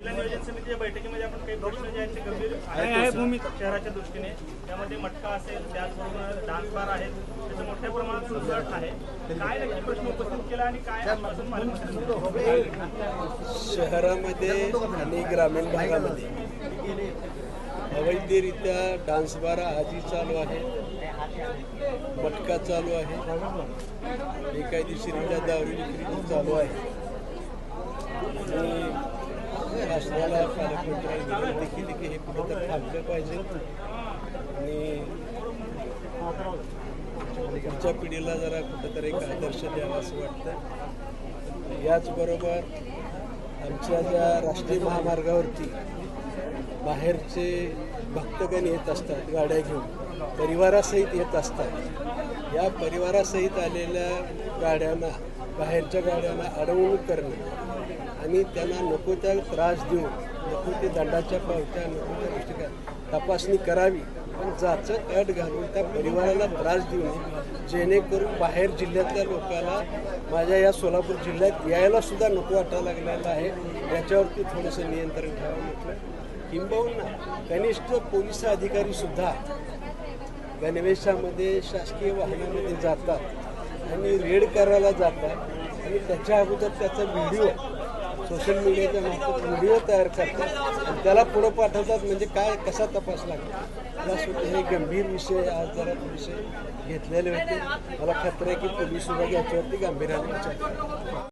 जिल्हा नियोजन समितीच्या बैठकीमध्ये आपण काही प्रश्न जे आहेत ते गंभीर आहे, आहे भूमिका. शहराच्या दृष्टीने. त्यामध्ये मटका असेल त्याचबरोबर डान्स बार आहेत. त्याचं मोठ्या प्रमाणात सुसट आहे. काय नक्की प्रश्न उपस्थित केला आणि काय शहरामध्ये आणि ग्रामीण भागामध्ये अवैधरित्या डान्स बार आजही चालू आहे. मटका चालू आहे. बेकायदेशीरित्या दारू विक्री चालू आहे. शासनाला पालकमंत्र्यांनी देखील की हे कुठं थांबलं पाहिजे. आणि पुढच्या पिढीला जरा कुठंतरी एक आदर्श द्यावा असं वाटतं याचबरोबर आमच्या ज्या राष्ट्रीय महामार्गावरती बाहेरचे भक्तगण येत असतात गाड्या घेऊन परिवारासहित येत असतात या परिवारासहित आलेल्या गाड्यांना बाहेरच्या गाड्यांना अडवणूक करणं आणि त्यांना नको त्या त्रास देऊन नको ते दंडाच्या पावत्या नको त्या गोष्टी तपासणी करावी. पण जाचं अट घालून त्या परिवाराला त्रास देऊ नये. जेणेकरून बाहेर जिल्ह्यातल्या लोकांना माझ्या या सोलापूर जिल्ह्यात यायला सुद्धा नको वाटायला लागलेला आहे. याच्यावरती थोडंसं नियंत्रण ठेवावं म्हटलं. किंबहुना कनिष्ठ पोलीस अधिकारी सुद्धा गणवेशामध्ये शासकीय वाहनामध्ये जातात आणि रेड करायला जातात आणि त्याच्या अगोदर त्याचा व्हिडिओ सोशल मीडियाच्या मार्फत व्हिडिओ तयार करतात आणि त्याला पुढं पाठवतात म्हणजे काय कसा तपास लागतो? मला सुद्धा हे गंभीर विषय आज जरा विषय घेतलेले होते. मला खात्री आहे की पोलीस विभाग याच्यावरती गांभीर्याने विचार